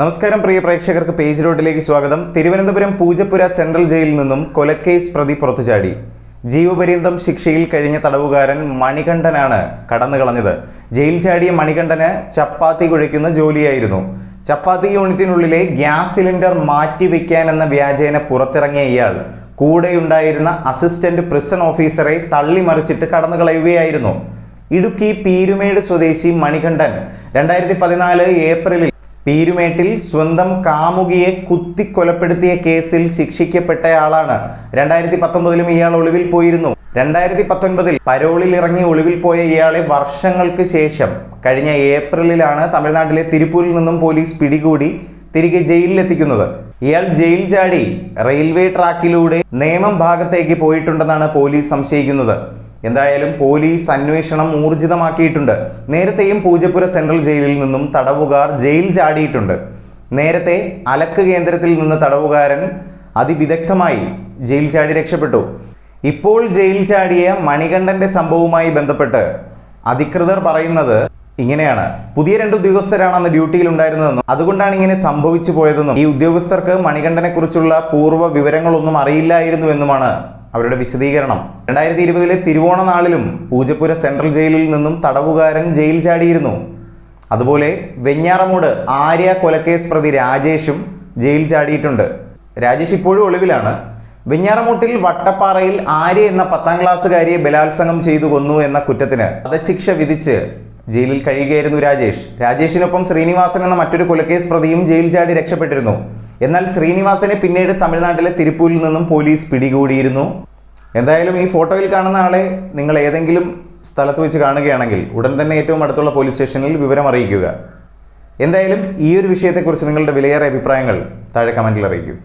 നമസ്കാരം പ്രിയ പ്രേക്ഷകർക്ക് പേജ് റോഡിലേക്ക് സ്വാഗതം. തിരുവനന്തപുരം പൂജപ്പുര സെൻട്രൽ ജയിലിൽ നിന്നും കൊലക്കേസ് പ്രതി പുറത്തുചാടി. ജീവപര്യന്തം ശിക്ഷയിൽ കഴിഞ്ഞ തടവുകാരൻ മണികണ്ഠനാണ് കടന്നു കളഞ്ഞത് ജയിൽ ചാടിയ മണികണ്ഠന് ചപ്പാത്തി കുഴയ്ക്കുന്ന ജോലിയായിരുന്നു. ചപ്പാത്തി യൂണിറ്റിനുള്ളിലെ ഗ്യാസ് സിലിണ്ടർ മാറ്റിവെക്കാൻ എന്ന വ്യാജേന പുറത്തിറങ്ങിയ ഇയാൾ കൂടെയുണ്ടായിരുന്ന അസിസ്റ്റന്റ് പ്രിസൺ ഓഫീസറെ തള്ളിമറിച്ചിട്ട് കടന്നുകളയുകയായിരുന്നു. ഇടുക്കി പീരുമേട് സ്വദേശി മണികണ്ഠൻ രണ്ടായിരത്തി പതിനാല് ഏപ്രിലിൽ പീരുമേട്ടിൽ സ്വന്തം കാമുകിയെ കുത്തിക്കൊലപ്പെടുത്തിയ കേസിൽ ശിക്ഷിക്കപ്പെട്ടയാളാണ്. രണ്ടായിരത്തി പത്തൊമ്പതിലും ഇയാൾ ഒളിവിൽ പോയിരുന്നു. രണ്ടായിരത്തി പത്തൊൻപതിൽ പരോളിൽ ഇറങ്ങി ഒളിവിൽ പോയ ഇയാളെ വർഷങ്ങൾക്ക് ശേഷം കഴിഞ്ഞ ഏപ്രിലിലാണ് തമിഴ്നാട്ടിലെ തിരുപ്പൂരിൽ നിന്നും പോലീസ് പിടികൂടി തിരികെ ജയിലിലെത്തിക്കുന്നത്. ഇയാൾ ജയിൽ ചാടി റെയിൽവേ ട്രാക്കിലൂടെ നേമം ഭാഗത്തേക്ക് പോയിട്ടുണ്ടെന്നാണ് പോലീസ് സംശയിക്കുന്നത്. എന്തായാലും പോലീസ് അന്വേഷണം ഊർജിതമാക്കിയിട്ടുണ്ട്. നേരത്തെയും പൂജപ്പുര സെൻട്രൽ ജയിലിൽ നിന്നും തടവുകാർ ജയിൽ ചാടിയിട്ടുണ്ട്. നേരത്തെ അലക്ക് കേന്ദ്രത്തിൽ നിന്ന് തടവുകാരൻ അതിവിദഗ്ധമായി ജയിൽ ചാടി രക്ഷപ്പെട്ടു. ഇപ്പോൾ ജയിൽ ചാടിയ മണികണ്ഠന്റെ സംഭവവുമായി ബന്ധപ്പെട്ട് അധികൃതർ പറയുന്നത് ഇങ്ങനെയാണ്. പുതിയ രണ്ട് ഉദ്യോഗസ്ഥരാണ് അന്ന് ഡ്യൂട്ടിയിൽ ഉണ്ടായിരുന്നതെന്നും അതുകൊണ്ടാണ് ഇങ്ങനെ സംഭവിച്ചു പോയതെന്നും ഈ ഉദ്യോഗസ്ഥർക്ക് മണികണ്ഠനെക്കുറിച്ചുള്ള പൂർവ വിവരങ്ങളൊന്നും അറിയില്ലായിരുന്നു എന്നുമാണ് അവരുടെ വിശദീകരണം. രണ്ടായിരത്തി ഇരുപതിലെ തിരുവോണ നാളിലും പൂജപ്പുര സെൻട്രൽ ജയിലിൽ നിന്നും തടവുകാരൻ ജയിൽ ചാടിയിരുന്നു. അതുപോലെ വെഞ്ഞാറമൂട് ആര്യ കൊലക്കേസ് പ്രതി രാജേഷും ജയിൽ ചാടിയിട്ടുണ്ട്. രാജേഷ് ഇപ്പോഴും ഒളിവിലാണ്. വെഞ്ഞാറമൂട്ടിൽ വട്ടപ്പാറയിൽ ആര്യ എന്ന പത്താം ക്ലാസ്സുകാരിയെ ബലാത്സംഗം ചെയ്തു കൊന്നു എന്ന കുറ്റത്തിന് വധശിക്ഷ വിധിച്ച് ജയിലിൽ കഴിയുകയായിരുന്നു രാജേഷ്. രാജേഷിനൊപ്പം ശ്രീനിവാസൻ എന്ന മറ്റൊരു കൊലക്കേസ് പ്രതിയും ജയിൽ ചാടി രക്ഷപ്പെട്ടിരുന്നു. എന്നാൽ ശ്രീനിവാസനെ പിന്നീട് തമിഴ്നാട്ടിലെ തിരുപ്പൂരിൽ നിന്നും പോലീസ് പിടികൂടിയിരുന്നു. എന്തായാലും ഈ ഫോട്ടോയിൽ കാണുന്ന ആളെ നിങ്ങൾ ഏതെങ്കിലും സ്ഥലത്ത് വെച്ച് കാണുകയാണെങ്കിൽ ഉടൻ തന്നെ ഏറ്റവും അടുത്തുള്ള പോലീസ് സ്റ്റേഷനിൽ വിവരം അറിയിക്കുക. എന്തായാലും ഈ ഒരു വിഷയത്തെക്കുറിച്ച് നിങ്ങളുടെ വിലയേറെ അഭിപ്രായങ്ങൾ താഴെ കമന്റിൽ അറിയിക്കും.